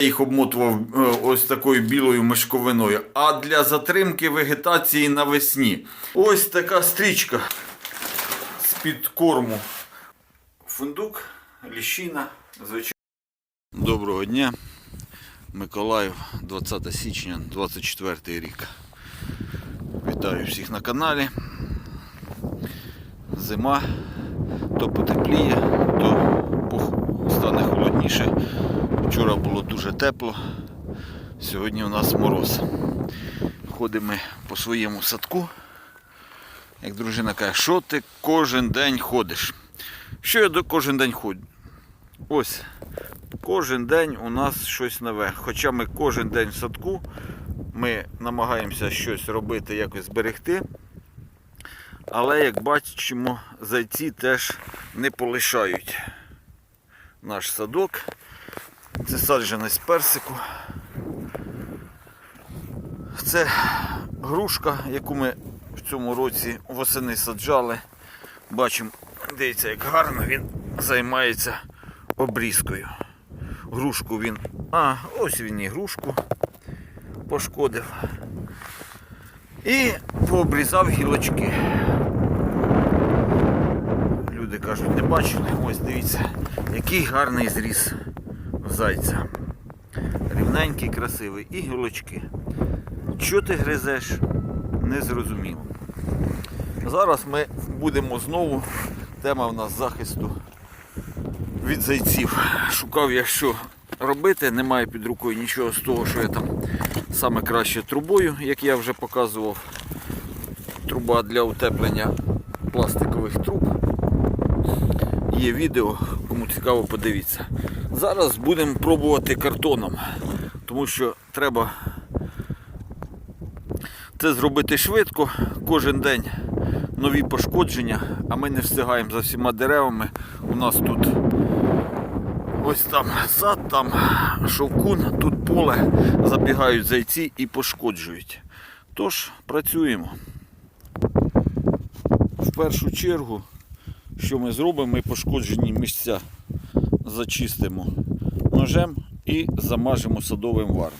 їх обмотував е, ось такою білою мешковиною, а для затримки вегетації навесні. Ось така стрічка з-під корму. Фундук, ліщина, звичайно. Доброго дня. Миколаїв, 20 січня, 24 рік. Вітаю всіх на каналі. Зима, то потепліє, то стане холодніше. Вчора було дуже тепло, сьогодні у нас мороз. Ходимо по своєму садку. Як дружина каже, що ти кожен день ходиш? Що я до кожен день ходжу? Ось, кожен день у нас щось нове. Хоча ми кожен день в садку, ми намагаємося щось робити, якось зберегти. Але як бачимо, зайці теж не полишають наш садок. Це саджанець персику. Це грушка, яку ми в цьому році восени саджали. Бачимо, дивіться, як гарно він займається обрізкою. Грушку він. А, ось він і грушку пошкодив. І пообрізав гілочки. Люди кажуть, не бачили. Ось дивіться, який гарний зріз в зайця. Рівненький, красивий. І гілочки. Що ти гризеш? Не зрозуміло. Зараз ми будемо знову. Тема в нас захисту від зайців. Шукав я що робити, немає під рукою нічого з того, що я там саме краще трубою, як я вже показував. Труба для утеплення пластикових труб. Є відео, кому цікаво, подивіться. Зараз будемо пробувати картоном, тому що треба це зробити швидко, кожен день нові пошкодження, а ми не встигаємо за всіма деревами. У нас тут ось там сад, там шовкун, тут поле, забігають зайці і пошкоджують. Тож працюємо. В першу чергу, що ми зробимо, ми пошкоджені місця зачистимо ножем і замажемо садовим варом.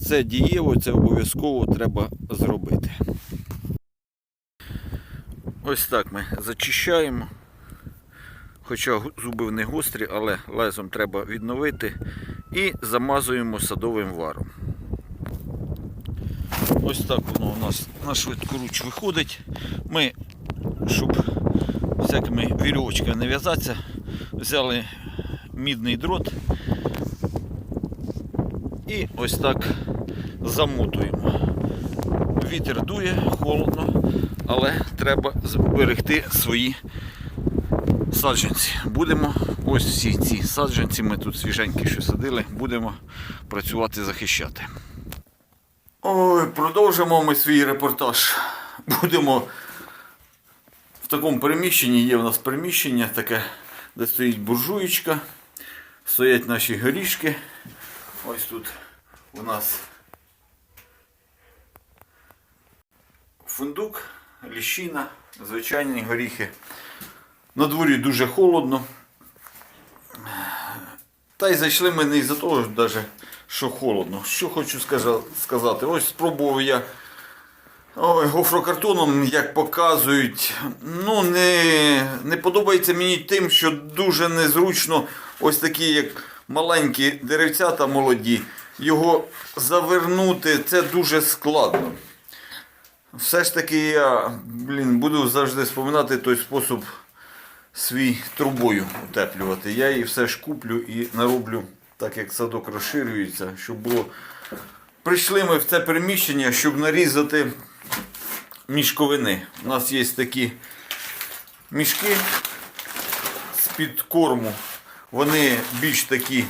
Це дієво, це обов'язково треба зробити. Ось так ми зачищаємо. Хоча зуби не гострі, але лезом треба відновити. І замазуємо садовим варом. Ось так воно у нас на швидкоруч виходить. Ми, щоб всякими вірьовочками не в'язатися, взяли мідний дрот і ось так замотуємо. Вітер дує, холодно, але треба зберегти свої саджанці. Будемо, ось всі ці саджанці, ми тут свіженькі що садили, будемо працювати, захищати. Ой, продовжимо ми свій репортаж. Будемо такому приміщенні, є в нас приміщення таке, де стоїть буржуєчка, стоять наші горішки. Ось тут у нас фундук, ліщина, звичайні горіхи. На дворі дуже холодно. Та й зайшли ми не із-за того, що холодно. Що хочу сказати. Ось спробував я ой, гофрокартоном, як показують. Ну, не, не подобається мені тим, що дуже незручно ось такі, як маленькі деревцята молоді. Його завернути це дуже складно. Все ж таки я блін, буду завжди споминати той спосіб свій трубою утеплювати. Я її все ж куплю і нароблю, так як садок розширюється, щоб було. Прийшли ми в це приміщення, щоб нарізати мішковини. У нас є такі мішки з-під корму. Вони більш такі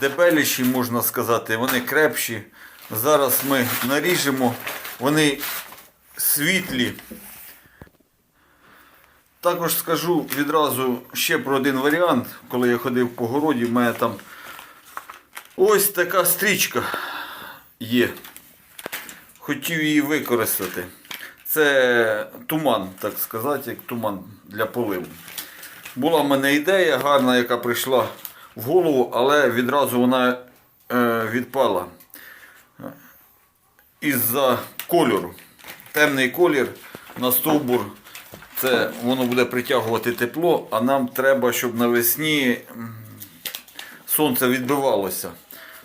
дебеліші, можна сказати, вони крепші. Зараз ми наріжемо, вони світлі. Також скажу відразу ще про один варіант, коли я ходив по городі, в мене там ось така стрічка є. Хотів її використати. Це туман, так сказати, як туман для поливу. Була в мене ідея гарна, яка прийшла в голову, але відразу вона е, відпала із-за кольору. Темний колір на стовбур. Це воно буде притягувати тепло, а нам треба, щоб навесні сонце відбивалося.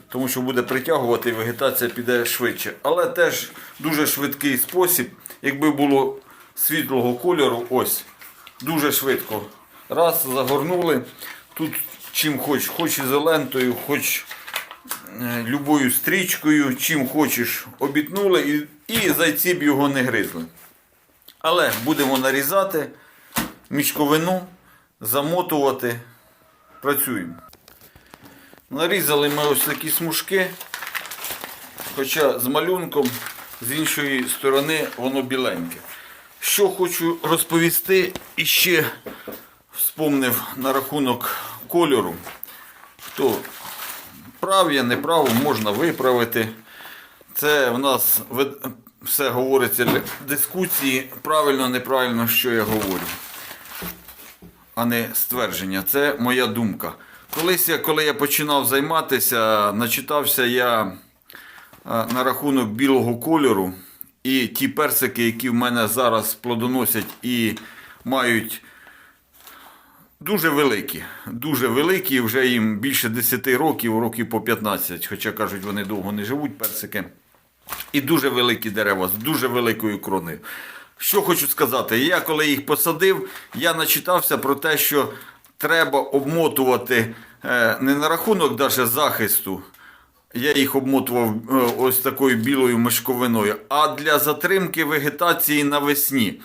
Тому що буде притягувати і вегетація піде швидше. Але теж дуже швидкий спосіб. Якби було світлого кольору, ось, дуже швидко. Раз, загорнули. Тут чим хоч, хоч ізолентою, хоч е, любою стрічкою, чим хочеш, обітнули і, і б його не гризли. Але будемо нарізати мішковину, замотувати, працюємо. Нарізали ми ось такі смужки, хоча з малюнком, з іншої сторони воно біленьке. Що хочу розповісти і ще вспомнив на рахунок кольору. Хто прав я, не можна виправити. Це в нас все говориться для дискусії, правильно, неправильно, що я говорю, а не ствердження. Це моя думка. Колись коли я починав займатися, начитався я на рахунок білого кольору. І ті персики, які в мене зараз плодоносять і мають дуже великі. Дуже великі, вже їм більше 10 років, років по 15, хоча кажуть, вони довго не живуть, персики. І дуже великі дерева з дуже великою кроною. Що хочу сказати, я коли їх посадив, я начитався про те, що треба обмотувати е, не на рахунок даже захисту. Я їх обмотував е, ось такою білою мешковиною, а для затримки вегетації навесні.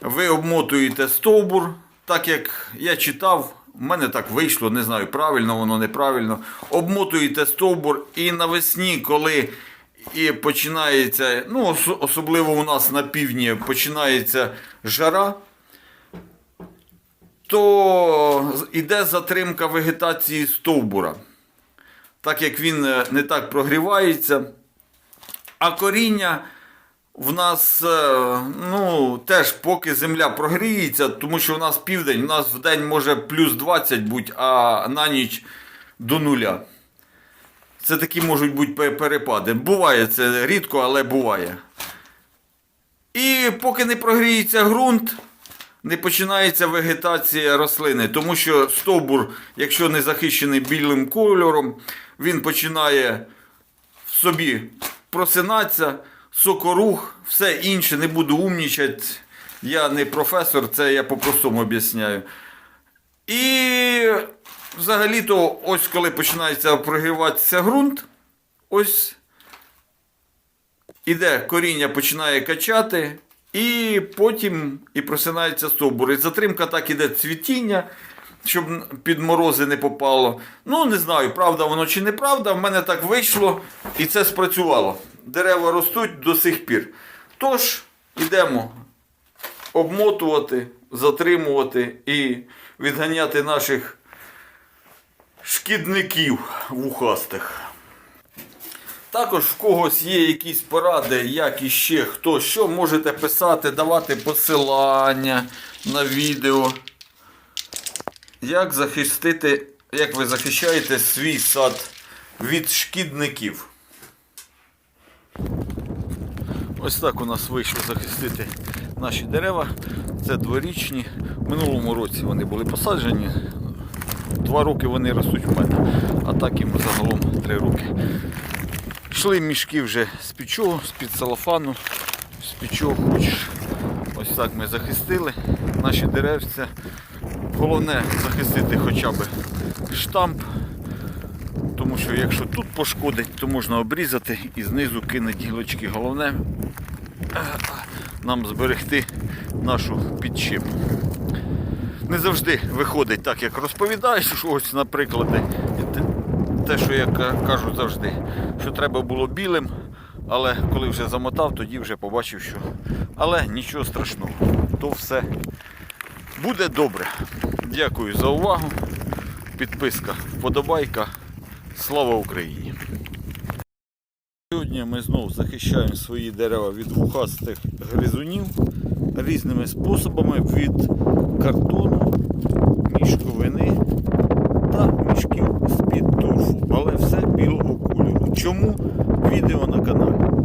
Ви обмотуєте стовбур, так як я читав, в мене так вийшло, не знаю, правильно воно неправильно. Обмотуєте стовбур і навесні, коли і починається, ну, особливо у нас на півдні починається жара, то іде затримка вегетації стовбура. Так як він е, не так прогрівається. А коріння в нас е, ну, теж поки земля прогріється, тому що в нас південь, у нас в день може плюс 20 бути, а на ніч до нуля. Це такі можуть бути перепади. Буває це рідко, але буває. І поки не прогріється ґрунт, не починається вегетація рослини, тому що стовбур, якщо не захищений білим кольором, він починає в собі просинатися, сокорух, все інше, не буду умнічати. Я не професор, це я по-простому об'ясняю. І взагалі-то, ось коли починається прогріватися ґрунт, ось іде коріння починає качати, і потім і просинається стовбур. І затримка так іде цвітіння, щоб під морози не попало. Ну, не знаю, правда воно чи неправда. В мене так вийшло і це спрацювало. Дерева ростуть до сих пір. Тож, йдемо обмотувати, затримувати і відганяти наших шкідників вухастих. Також в когось є якісь поради, як іще хто що, можете писати, давати посилання на відео. Як захистити, як ви захищаєте свій сад від шкідників? Ось так у нас вийшло захистити наші дерева. Це дворічні. В минулому році вони були посаджені. Два роки вони ростуть в мене, а так їм загалом три роки. Йшли мішки вже з пічого, з-під салофану, з пічого хочеш. Ось так ми захистили наші деревця. Головне захистити хоча б штамп, тому що якщо тут пошкодить, то можна обрізати і знизу кинути гілочки. Головне нам зберегти нашу підчепу. Не завжди виходить так, як розповідаєш, що ось, наприклад, те- що я кажу завжди, що треба було білим, але коли вже замотав, тоді вже побачив, що. Але нічого страшного, то все буде добре. Дякую за увагу. Підписка, вподобайка. Слава Україні! Сьогодні ми знову захищаємо свої дерева від вухастих гризунів різними способами від картону, мішковини та мішків з-під торфу, але все білого кольору. Чому відео на каналі?